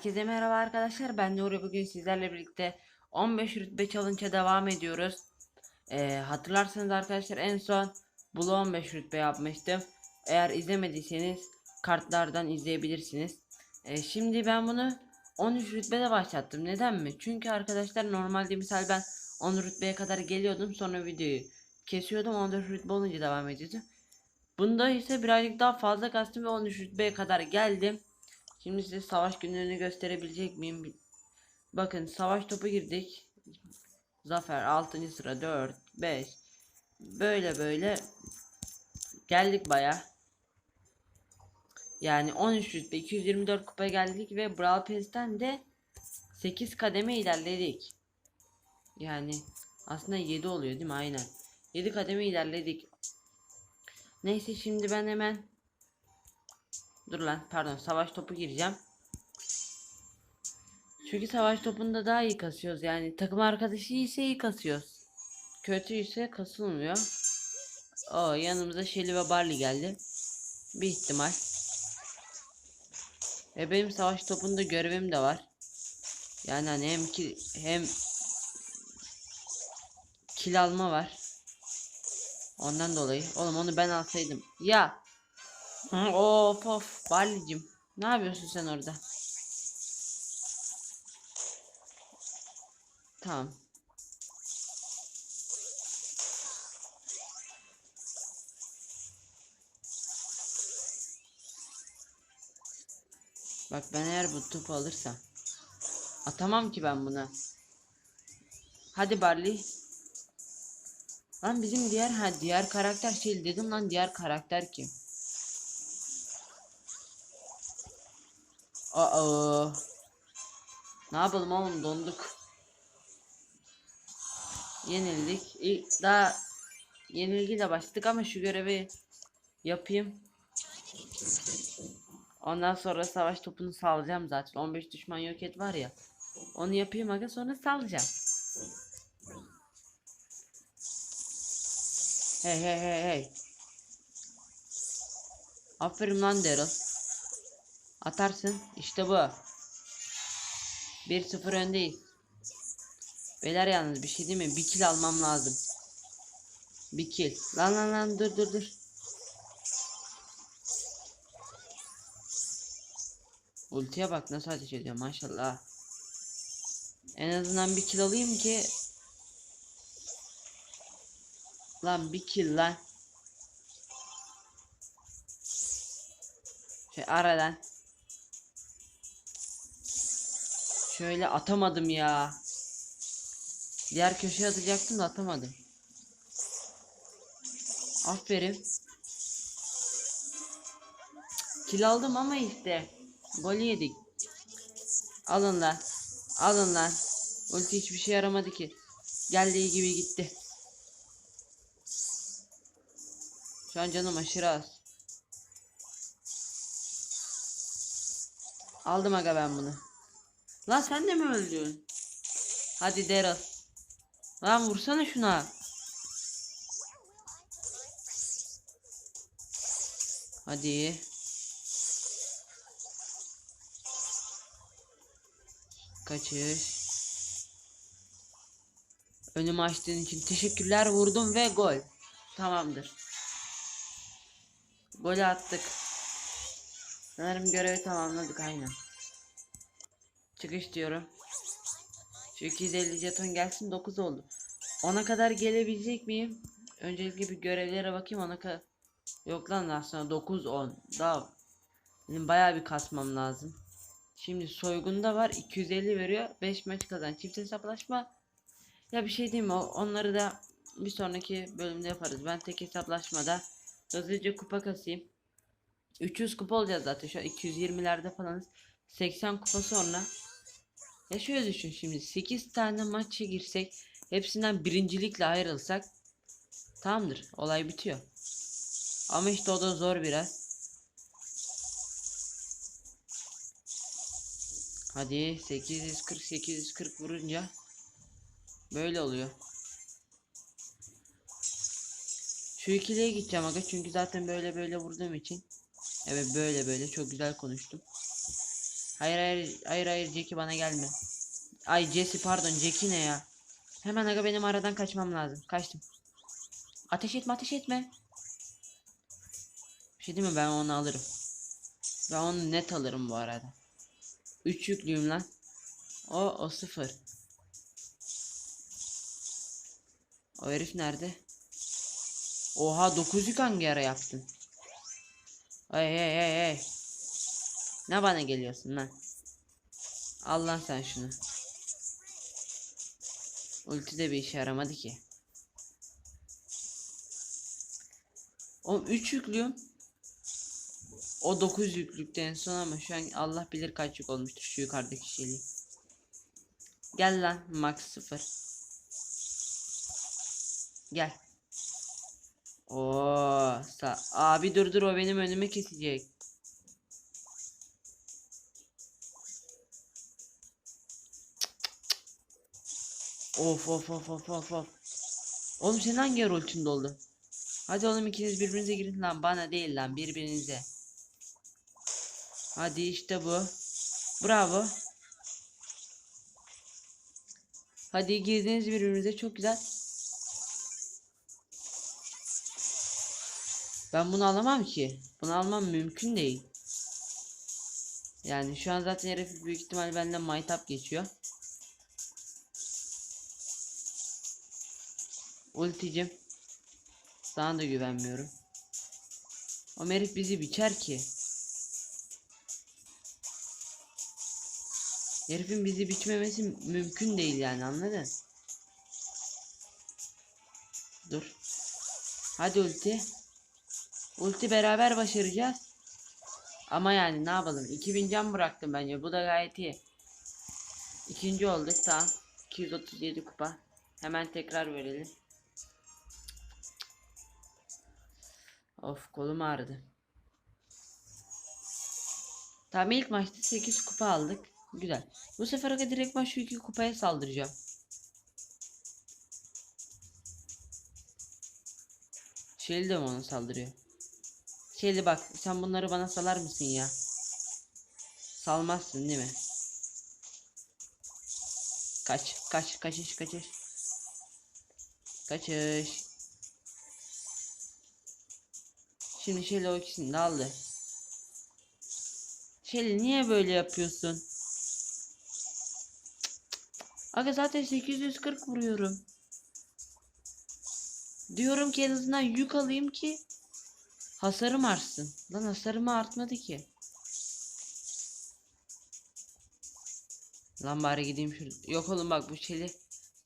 Herkese merhaba arkadaşlar. Ben Nuri bugün sizlerle birlikte 15 rütbe challenge'a devam ediyoruz. Ee, hatırlarsanız arkadaşlar en son Bulu 15 rütbe yapmıştım. Eğer izlemediyseniz kartlardan izleyebilirsiniz. Ee, şimdi ben bunu 13 rütbede başlattım. Neden mi? Çünkü arkadaşlar normalde misal ben 10 rütbeye kadar geliyordum sonra videoyu kesiyordum 14 rütbe olunca devam ediyordum. Bunda ise birazcık daha fazla kastım ve 13 rütbeye kadar geldim. Şimdi size savaş günlerini gösterebilecek miyim? Bakın savaş topu girdik. Zafer 6. sıra 4 5 böyle böyle geldik baya. Yani 13 rütbe 224 kupa geldik ve Brawl Pass'ten de 8 kademe ilerledik. Yani aslında 7 oluyor değil mi? Aynen. 7 kademe ilerledik. Neyse şimdi ben hemen Dur lan pardon savaş topu gireceğim. Çünkü savaş topunda daha iyi kasıyoruz yani takım arkadaşı ise iyi kasıyoruz. Kötü ise kasılmıyor. O yanımıza Shelly ve Barley geldi. Bir ihtimal. E benim savaş topunda görevim de var. Yani hani hem ki hem kill alma var. Ondan dolayı. Oğlum onu ben alsaydım. Ya Of of Barley'cim ne yapıyorsun sen orada? Tamam. Bak ben eğer bu topu alırsam atamam ki ben buna. Hadi Barley. Lan bizim diğer ha diğer karakter şey dedim lan diğer karakter kim? Aa. Ne yapalım oğlum donduk. Yenildik. İlk daha yenilgiyle başladık ama şu görevi yapayım. Ondan sonra savaş topunu salacağım zaten. 15 düşman yok et var ya. Onu yapayım aga sonra salacağım. Hey hey hey hey. Aferin lan Daryl. Atarsın. İşte bu. 1-0 öndeyiz. Beyler yalnız bir şey değil mi? Bir kill almam lazım. Bir kill. Lan lan lan dur dur dur. Ultiye bak nasıl ateş ediyor maşallah. En azından bir kill alayım ki. Lan bir kill lan. Şey aradan. Şöyle atamadım ya. Diğer köşeye atacaktım da atamadım. Aferin. Kill aldım ama işte. Gol yedik. Alın lan. Alın lan. Ulti hiçbir şey yaramadı ki. Geldiği gibi gitti. Şu an canım aşırı az. Aldım aga ben bunu. Lan sen de mi öldün? Hadi Daryl. Lan vursana şuna. Hadi. Kaçış. Önümü açtığın için teşekkürler vurdum ve gol. Tamamdır. Golü attık. Sanırım görevi tamamladık aynen. Çıkış diyorum. Şu 250 jeton gelsin 9 oldu. Ona kadar gelebilecek miyim? Öncelikle bir görevlere bakayım ona kadar. Yok lan aslında 9 10. Daha benim bayağı bir kasmam lazım. Şimdi soygunda var 250 veriyor. 5 maç kazan. Çift hesaplaşma. Ya bir şey diyeyim mi? Onları da bir sonraki bölümde yaparız. Ben tek hesaplaşmada hızlıca kupa kasayım. 300 kupa olacağız zaten şu an 220'lerde falanız. 80 kupa sonra. Ya şöyle düşün şimdi 8 tane maça girsek hepsinden birincilikle ayrılsak tamamdır olay bitiyor. Ama işte o da zor biraz. Hadi 840 840 vurunca böyle oluyor. Şu ikiliye gideceğim aga çünkü zaten böyle böyle vurduğum için. Evet böyle böyle çok güzel konuştum. Hayır hayır hayır hayır Jackie bana gelme. Ay Jesse pardon Jackie ne ya? Hemen aga benim aradan kaçmam lazım. Kaçtım. Ateş etme ateş etme. Bir şey değil mi ben onu alırım. Ben onu net alırım bu arada. 3 yüklüyüm lan. O o sıfır. O herif nerede? Oha 9 yük hangi ara yaptın? Hey hey hey hey. Ne bana geliyorsun lan? Al lan sen şunu. Ulti de bir işe yaramadı ki. Oğlum 3 yüklüyorum. O 9 yüklükte en son ama şu an Allah bilir kaç yük olmuştur şu yukarıdaki şeyi. Gel lan max 0. Gel. Oo, sa abi dur dur o benim önümü kesecek. Of of of of of of. Oğlum senin hangi yer ultin doldu? Hadi oğlum ikiniz birbirinize girin lan bana değil lan birbirinize. Hadi işte bu. Bravo. Hadi girdiniz birbirinize çok güzel. Ben bunu alamam ki. Bunu almam mümkün değil. Yani şu an zaten herif büyük ihtimal benden maytap geçiyor. Ulticim. Sana da güvenmiyorum. O herif bizi biçer ki. Herifin bizi biçmemesi mümkün değil yani anladın? Dur. Hadi ulti. Ulti beraber başaracağız. Ama yani ne yapalım? 2000 can bıraktım bence. Bu da gayet iyi. İkinci olduk tamam. 237 kupa. Hemen tekrar verelim. Of kolum ağrıdı. Tamam ilk maçta 8 kupa aldık. Güzel. Bu sefer aga direkt ben şu iki kupaya saldıracağım. Shelly de mi ona saldırıyor? Shelly bak sen bunları bana salar mısın ya? Salmazsın değil mi? Kaç kaç kaçış kaçış. Kaçış. Şimdi Shelly o ikisini de aldı. Shelly niye böyle yapıyorsun? Aga zaten 840 vuruyorum. Diyorum ki en azından yük alayım ki hasarım artsın. Lan hasarım artmadı ki. Lan bari gideyim şurada. Yok oğlum bak bu çeli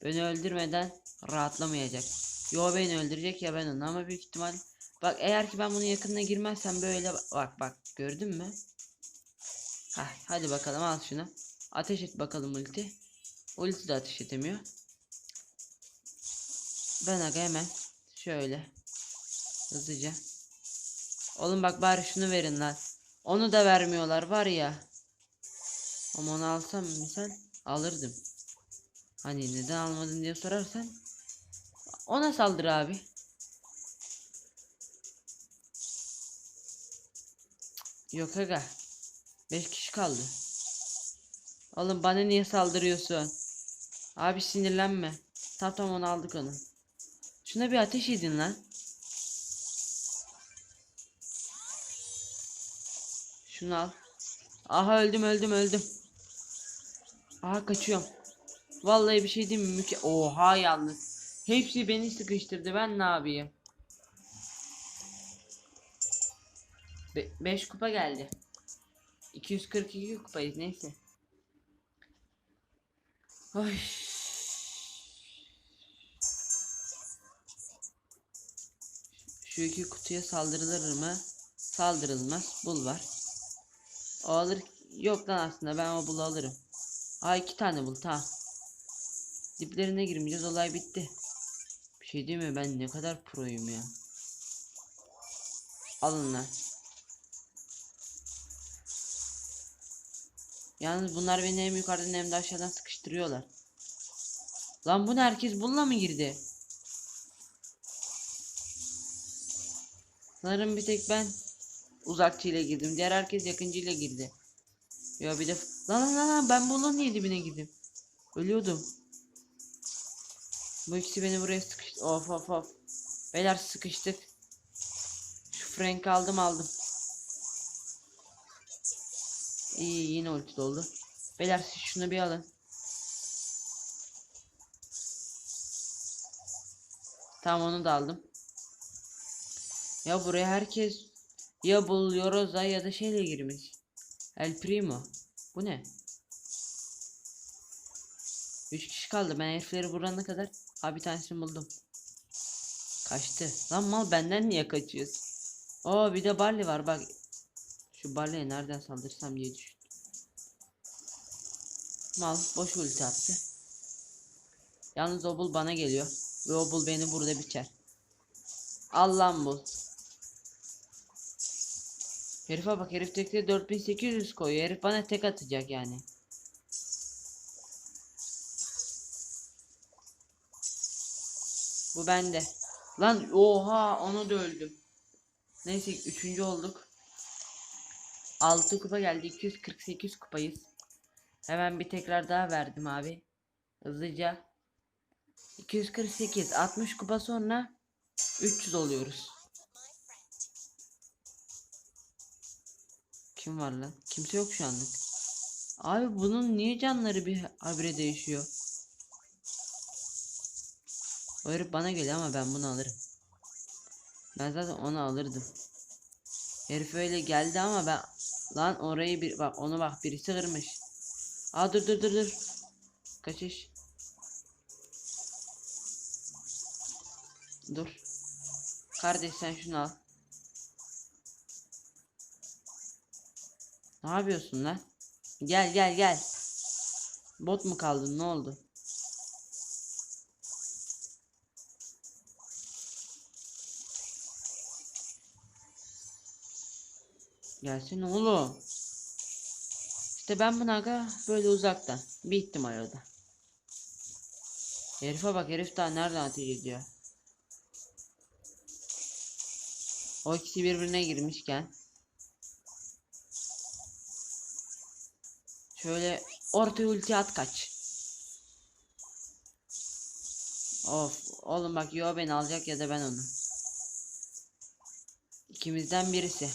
beni öldürmeden rahatlamayacak. Yo beni öldürecek ya ben onu ama büyük ihtimal bak eğer ki ben bunun yakınına girmezsem böyle bak bak gördün mü? Hah, hadi bakalım al şunu. Ateş et bakalım ulti. Ulti de ateş edemiyor. Ben aga hemen şöyle hızlıca. Oğlum bak bari şunu verin lan. Onu da vermiyorlar var ya. Ama onu alsam misal alırdım. Hani neden almadın diye sorarsan. Ona saldır abi. Yok aga. 5 kişi kaldı. Oğlum bana niye saldırıyorsun? Abi sinirlenme. Tamam tamam onu aldık onu. Şuna bir ateş edin lan. Şunu al. Aha öldüm öldüm öldüm. Aha kaçıyorum. Vallahi bir şey diyeyim mi? Müke Oha yalnız. Hepsi beni sıkıştırdı. Ben ne yapayım? 5 kupa geldi. 242 kupayız neyse. Ay. İki kutuya saldırılır mı? Saldırılmaz. Bul var. O alır. Yok lan aslında ben o bulu alırım. Aa iki tane bul tamam. Diplerine girmeyeceğiz olay bitti. Bir şey değil mi ben ne kadar proyum ya. Alın lan. Yalnız bunlar beni hem yukarıdan hem de aşağıdan sıkıştırıyorlar. Lan bu ne herkes bununla mı girdi? Sanırım bir tek ben uzakçı ile girdim. Diğer herkes yakıncı ile girdi. Ya bir de lan lan lan ben bunun niye dibine girdim? Ölüyordum. Bu ikisi beni buraya sıkıştı. Of of of. Beyler sıkıştık. Şu Frank aldım aldım. İyi yine ulti doldu. Beyler siz şunu bir alın. Tamam onu da aldım. Ya buraya herkes ya buluyoruz ya da şeyle girmiş. El Primo. Bu ne? 3 kişi kaldı. Ben herifleri vurana kadar abi tanesini buldum. Kaçtı. Lan mal benden niye kaçıyorsun? Oo bir de Barley var bak. Şu Barley'e nereden saldırsam diye düştüm. Mal boş ulti attı. Yalnız o bul bana geliyor. Ve o bul beni burada biçer. Al lan bul. Herife bak herif tekte 4800 koyuyor. Herif bana tek atacak yani. Bu bende. Lan oha onu da öldüm. Neyse üçüncü olduk. 6 kupa geldi. 248 kupayız. Hemen bir tekrar daha verdim abi. Hızlıca. 248 60 kupa sonra 300 oluyoruz. Kim var lan? Kimse yok şu anlık. Abi bunun niye canları bir habire değişiyor? O herif bana geliyor ama ben bunu alırım. Ben zaten onu alırdım. Herif öyle geldi ama ben lan orayı bir bak onu bak birisi kırmış. Aa dur dur dur dur. Kaçış. Dur. Kardeş sen şunu al. Ne yapıyorsun lan? Gel gel gel. Bot mu kaldın ne oldu? Gelsene oğlum. İşte ben bunu aga böyle uzaktan. Bir ihtimal o da. Herife bak herif daha nereden ateş ediyor. O ikisi birbirine girmişken. Şöyle orta ulti at kaç. Of oğlum bak yo beni alacak ya da ben onu. İkimizden birisi.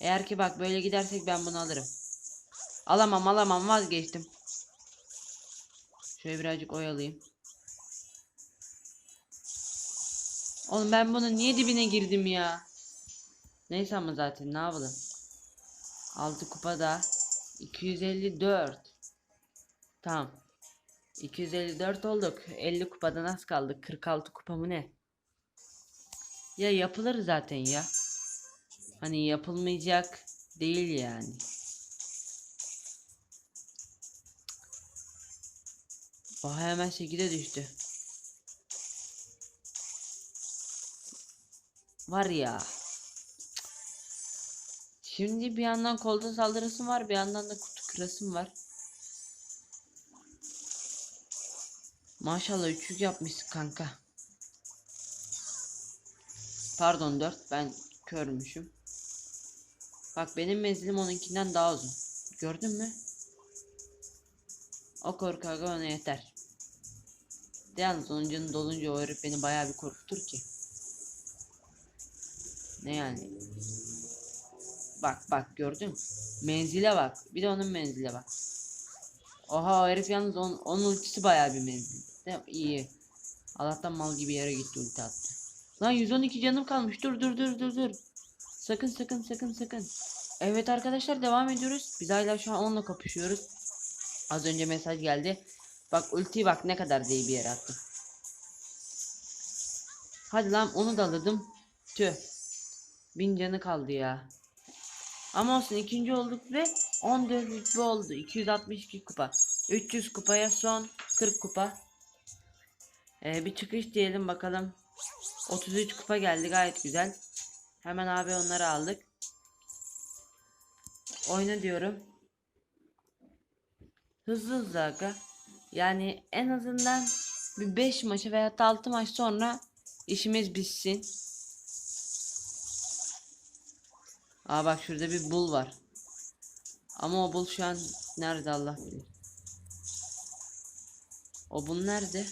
Eğer ki bak böyle gidersek ben bunu alırım. Alamam alamam vazgeçtim. Şöyle birazcık oyalayayım. Oğlum ben bunun niye dibine girdim ya? Neyse ama zaten ne yapalım. 6 kupada 254. Tamam. 254 olduk. 50 kupadan az kaldı. 46 kupa mı ne? Ya yapılır zaten ya. Hani yapılmayacak değil yani. Oha hemen 8'e düştü. Var ya. Şimdi bir yandan kolda saldırısım var bir yandan da kutu kırasım var. Maşallah 300 yapmışsın kanka. Pardon 4 ben körmüşüm. Bak benim menzilim onunkinden daha uzun. Gördün mü? O korku aga ona yeter. Yalnız onun canı dolunca o herif beni bayağı bir korkutur ki. Ne yani? Bak bak gördün mü? Menzile bak. Bir de onun menzile bak. Oha o herif yalnız on, onun ultisi bayağı bir menzil. De iyi. Allah'tan mal gibi yere gitti ulti attı. Lan 112 canım kalmış. Dur dur dur dur dur. Sakın sakın sakın sakın. Evet arkadaşlar devam ediyoruz. Biz hala şu an onunla kapışıyoruz. Az önce mesaj geldi. Bak ultiyi bak ne kadar değil bir yere attım. Hadi lan onu da alırdım. Tüh. Bin canı kaldı ya. Ama olsun ikinci olduk ve 14 rütbe oldu. 262 kupa. 300 kupaya son 40 kupa. Ee, bir çıkış diyelim bakalım. 33 kupa geldi gayet güzel. Hemen abi onları aldık. Oyna diyorum. Hızlı hızlı aga. Yani en azından bir 5 maçı veya 6 maç sonra işimiz bitsin. Aa bak şurada bir bul var. Ama o bul şu an nerede Allah bilir. O bul nerede?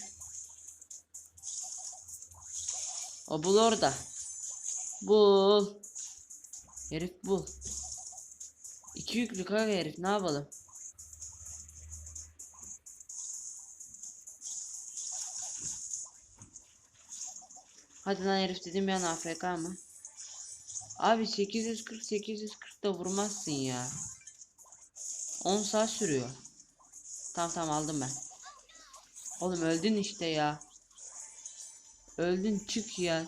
O bul orada. Bul. Herif bul. İki yüklü kanka herif ne yapalım? Hadi lan herif dedim ya AFK mı? Abi 840 840 da vurmazsın ya. 10 saat sürüyor. Tamam tamam aldım ben. Oğlum öldün işte ya. Öldün çık ya.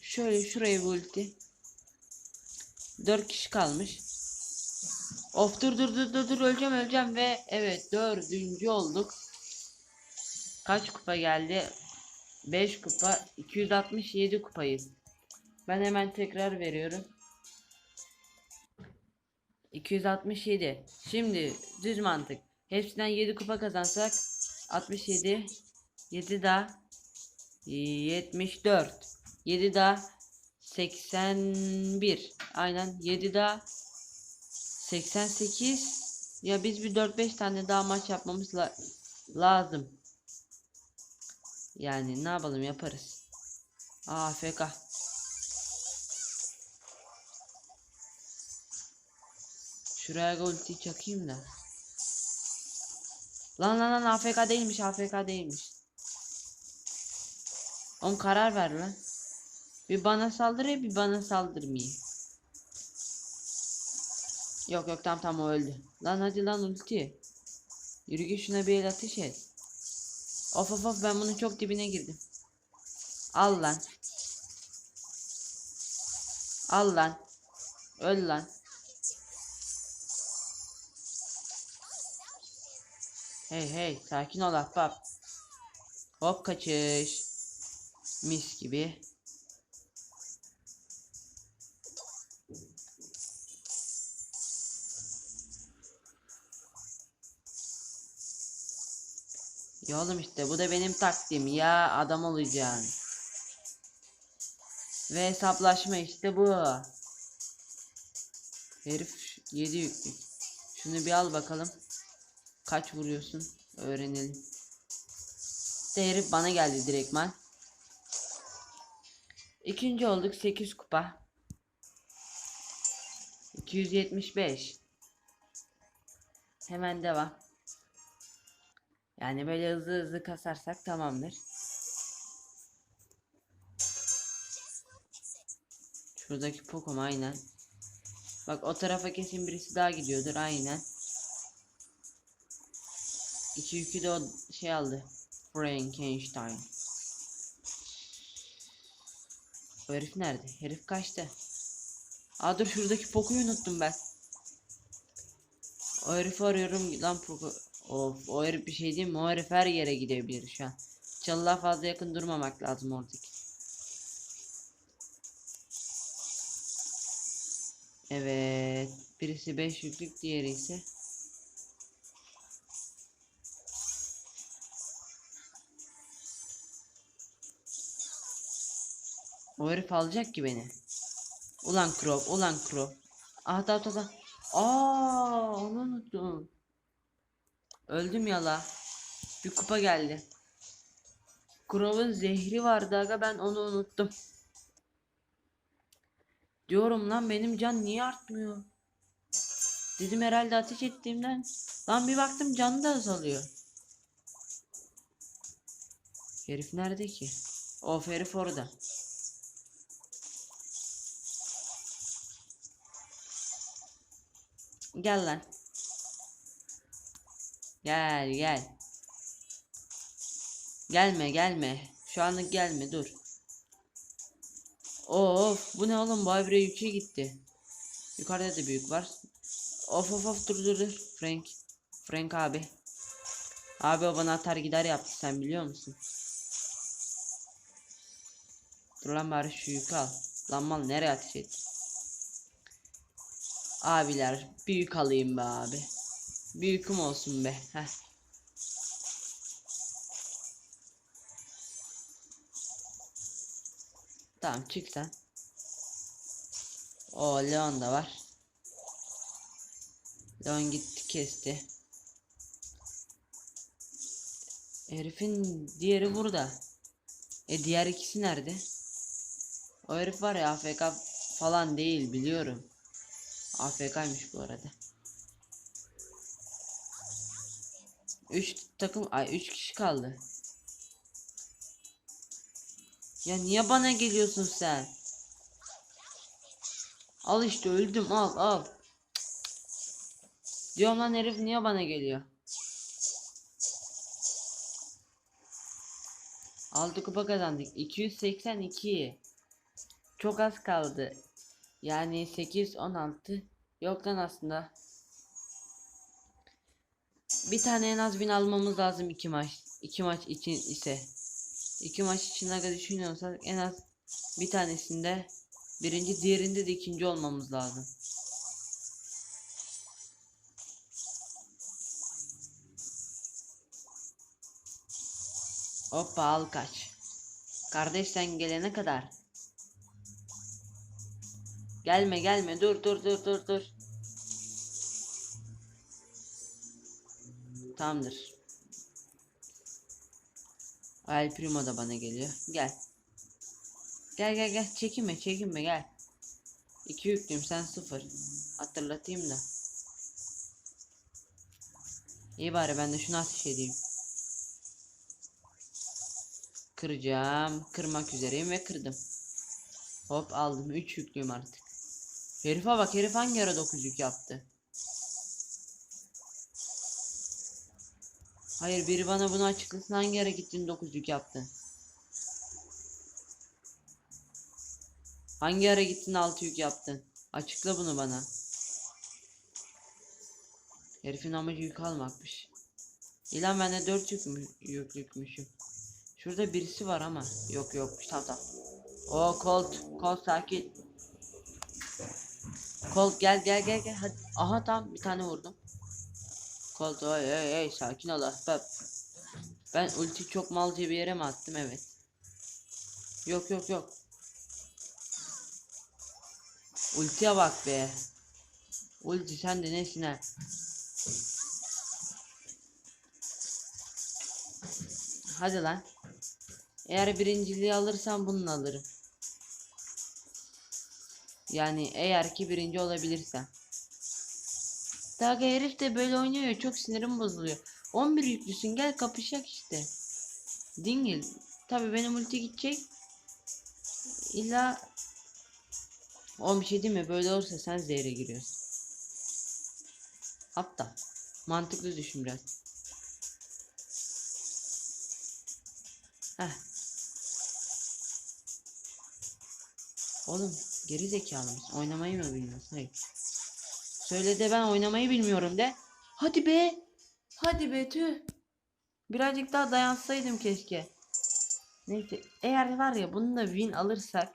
Şöyle şuraya bir ulti. 4 kişi kalmış. Of dur dur dur dur dur öleceğim öleceğim ve evet dördüncü olduk. Kaç kupa geldi? 5 kupa 267 kupayız. Ben hemen tekrar veriyorum. 267. Şimdi düz mantık. Hepsinden 7 kupa kazansak 67 7 daha 74 7 daha 81 aynen 7 daha 88 ya biz bir 4-5 tane daha maç yapmamız la- lazım. Yani ne yapalım yaparız. AFK. Şuraya ulti çakayım da. Lan lan lan AFK değilmiş AFK değilmiş. On karar ver lan. Bir bana saldırıyor bir bana saldırmıyor. Yok yok tam tam o öldü. Lan hadi lan ulti. Yürü git şuna bir el ateş et. Of of of ben bunun çok dibine girdim. Al lan. Al lan. Öl lan. Hey hey sakin ol ahbap. Hop kaçış. Mis gibi. Ya oğlum işte bu da benim taktiğim ya adam olacaksın. Ve hesaplaşma işte bu. Herif 7 yüklü. Şunu bir al bakalım. Kaç vuruyorsun? Öğrenelim. Herif bana geldi direktman. İkinci olduk 8 kupa. 275. Hemen devam. Yani böyle hızlı hızlı kasarsak tamamdır. Şuradaki Pokom aynen. Bak o tarafa kesin birisi daha gidiyordur aynen. İki yükü de o şey aldı. Frankenstein. O herif nerede? Herif kaçtı. Aa dur şuradaki Poco'yu unuttum ben. O herifi arıyorum lan Poco. Of o herif bir şey değil mi? O herif her yere gidebilir şu an. Çalığa fazla yakın durmamak lazım oradaki. Evet. Birisi 5 yüklük diğeri ise O herif alacak ki beni. Ulan Krop, ulan Krop. Ah tamam tamam. Aa, onu unuttum. Öldüm ya la. Bir kupa geldi. Krov'un zehri vardı aga ben onu unuttum. Diyorum lan benim can niye artmıyor? Dedim herhalde ateş ettiğimden. Lan bir baktım canı da azalıyor. Herif nerede ki? Of herif orada. Gel lan. Gel gel. Gelme gelme. Şu anlık gelme dur. Of bu ne oğlum bu habire yüke gitti. Yukarıda da büyük var. Of of of dur dur dur. Frank. Frank abi. Abi o bana atar gider yaptı sen biliyor musun? Dur lan bari şu yükü al. Lan mal nereye ateş ettin? Abiler büyük alayım be abi. Büyüküm olsun be. Heh. Tamam çık sen. O Leon da var. Leon gitti kesti. Herifin diğeri burada. E diğer ikisi nerede? O herif var ya AFK falan değil biliyorum. AFK'ymış bu arada. 3 takım ay 3 kişi kaldı. Ya niye bana geliyorsun sen? Al işte öldüm al al. Diyorum lan herif niye bana geliyor? Altı kupa kazandık. 282. Çok az kaldı. Yani 8 16 yok lan aslında. Bir tane en az bin almamız lazım iki maç. iki maç için ise. iki maç için aga düşünüyorsak en az bir tanesinde birinci diğerinde de ikinci olmamız lazım. Hoppa al kaç. Kardeş sen gelene kadar. Gelme gelme dur dur dur dur dur. Tamamdır. El Primo da bana geliyor. Gel. Gel gel gel çekinme çekinme gel. İki yüklüyüm sen sıfır. Hatırlatayım da. İyi bari ben de şunu ateş edeyim. Kıracağım. Kırmak üzereyim ve kırdım. Hop aldım. 3 yüklüyüm artık. Herife bak herif hangi ara 9 yük yaptı. Hayır biri bana bunu açıklasın hangi ara gittin 9 yük yaptın. Hangi ara gittin 6 yük yaptın. Açıkla bunu bana. Herifin amacı yük almakmış. İlan ben de 4 yük mü, yüklükmüşüm. Şurada birisi var ama. Yok yokmuş tamam tamam. O Colt. Colt sakin. Colt gel gel gel gel. Hadi. Aha tamam bir tane vurdum. Colt oy oy oy sakin ol ahbap. Ben ulti çok malca bir yere mi attım evet. Yok yok yok. Ultiye bak be. Ulti sen de nesin ha? Hadi lan. Eğer birinciliği alırsam bunu alırım. Yani eğer ki birinci olabilirsem. Daha herif de böyle oynuyor çok sinirim bozuluyor. 11 yüklüsün gel kapışak işte. Dingil. Tabi benim ulti gidecek. İlla o bir şey değil mi? Böyle olursa sen zehre giriyorsun. Hatta mantıklı düşün biraz. Heh. Oğlum geri zekalı mısın? Oynamayı mı bilmiyorsun? Hayır. Söyle de ben oynamayı bilmiyorum de. Hadi be. Hadi be tüh. Birazcık daha dayansaydım keşke. Neyse eğer var ya bunu da win alırsak.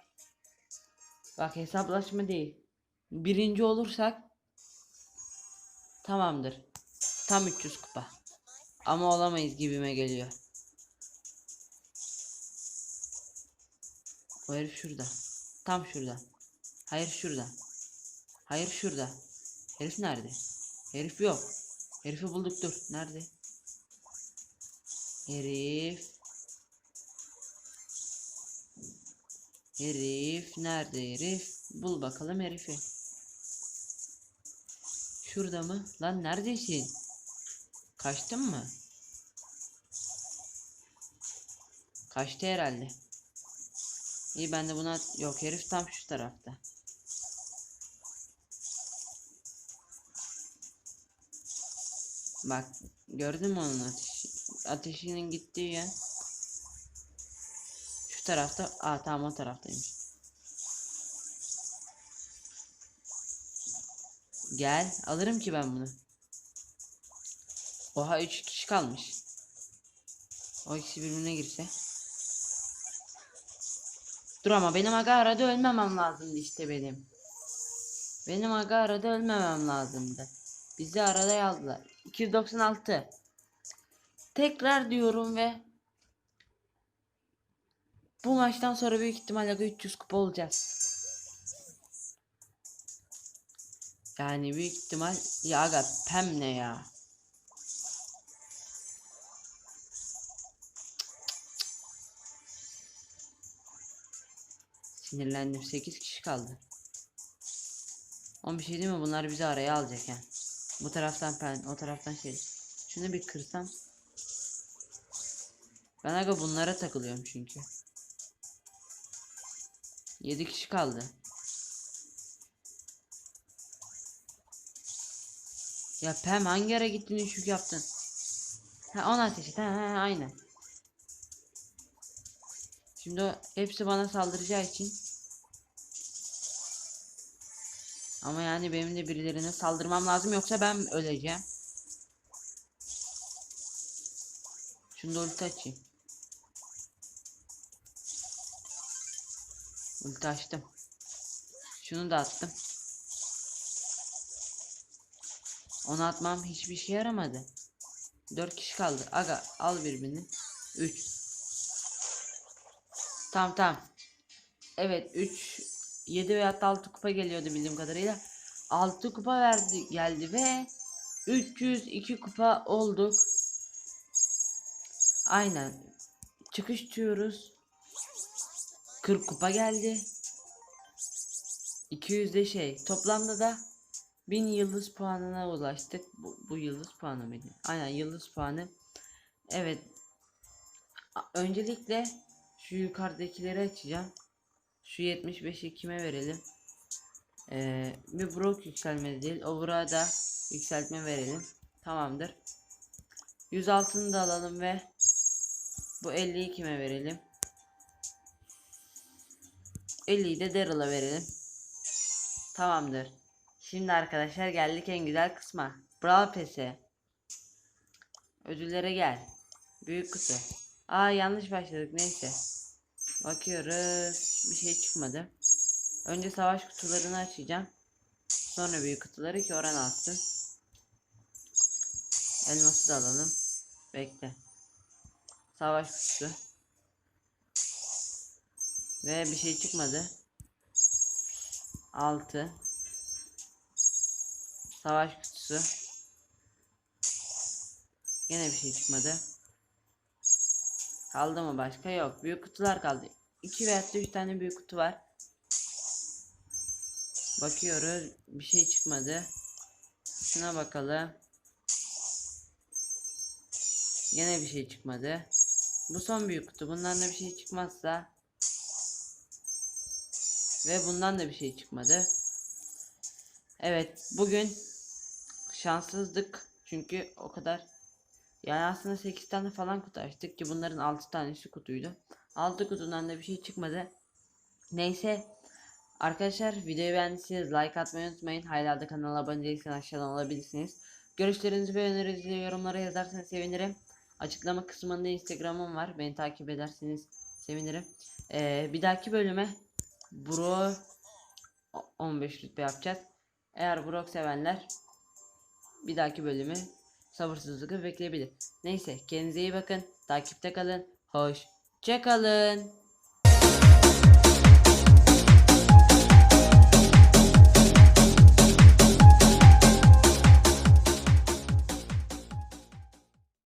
Bak hesaplaşma değil. Birinci olursak. Tamamdır. Tam 300 kupa. Ama olamayız gibime geliyor. O herif şurada. Tam şurada. Hayır şurada. Hayır şurada. Herif nerede? Herif yok. Herifi bulduk dur. Nerede? Herif. Herif nerede herif? Bul bakalım herifi. Şurada mı? Lan neredesin? Kaçtın mı? Kaçtı herhalde. İyi ben de buna yok herif tam şu tarafta. Bak gördün mü onun ateşi? Ateşinin gittiği yer. Şu tarafta. Aa tamam o taraftaymış. Gel alırım ki ben bunu. Oha 3 kişi kalmış. O ikisi birbirine girse. Dur ama benim aga arada ölmemem lazımdı işte benim. Benim aga arada ölmemem lazımdı. Bizi arada yazdılar. 296. Tekrar diyorum ve bu maçtan sonra büyük ihtimalle aga 300 kupa olacağız. Yani büyük ihtimal ya aga pem ne ya? Sinirlendim 8 kişi kaldı. Ama bir şey değil mi bunlar bizi araya alacak yani. Bu taraftan pen o taraftan şey. Şunu bir kırsam. Ben aga bunlara takılıyorum çünkü. 7 kişi kaldı. Ya Pem hangi ara gittin üçlük yaptın? Ha ona ateş et. Ha, ha, aynen. Şimdi o hepsi bana saldıracağı için ama yani benim de birilerine saldırmam lazım yoksa ben öleceğim. Şunu da ulti açayım. Ulti açtım. Şunu da attım. Onu atmam hiçbir şey yaramadı. 4 kişi kaldı. Aga al birbirini. 3. Tamam tamam. Evet 3 7 veya 6 kupa geliyordu bildiğim kadarıyla. 6 kupa verdi geldi ve 302 kupa olduk. Aynen. Çıkış diyoruz. 40 kupa geldi. 200 de şey. Toplamda da 1000 yıldız puanına ulaştık. Bu, bu yıldız puanı mıydı? Aynen yıldız puanı. Evet. Öncelikle şu yukarıdakileri açacağım. Şu 75'i kime verelim? Ee, bir Brock yükselmedi değil. O burada yükseltme verelim. Tamamdır. 106'ını da alalım ve bu 50'yi kime verelim? 50'yi de Daryl'a verelim. Tamamdır. Şimdi arkadaşlar geldik en güzel kısma. Bravo pesi. Ödüllere gel. Büyük kutu. Aa yanlış başladık neyse. Bakıyoruz. Bir şey çıkmadı. Önce savaş kutularını açacağım. Sonra büyük kutuları ki oran alsın. Elması da alalım. Bekle. Savaş kutusu. Ve bir şey çıkmadı. 6 Savaş kutusu. Yine bir şey çıkmadı. Kaldı mı başka? Yok. Büyük kutular kaldı. 2 veya 3 tane büyük kutu var. Bakıyoruz. Bir şey çıkmadı. Şuna bakalım. Yine bir şey çıkmadı. Bu son büyük kutu. Bundan da bir şey çıkmazsa ve bundan da bir şey çıkmadı. Evet, bugün şanssızdık. Çünkü o kadar yani aslında 8 tane falan kutu açtık ki bunların 6 tanesi kutuydu. 6 kutudan da bir şey çıkmadı. Neyse arkadaşlar videoyu beğendiyseniz like atmayı unutmayın. Hala da kanala abone değilseniz aşağıdan olabilirsiniz. Görüşlerinizi ve önerilerinizi yorumlara yazarsanız sevinirim. Açıklama kısmında Instagram'ım var. Beni takip ederseniz sevinirim. Ee, bir dahaki bölüme Bro 15 rütbe yapacağız. Eğer Brock sevenler bir dahaki bölümü sabırsızlıkla bekleyebilir. Neyse kendinize iyi bakın. Takipte kalın. Hoşça kalın.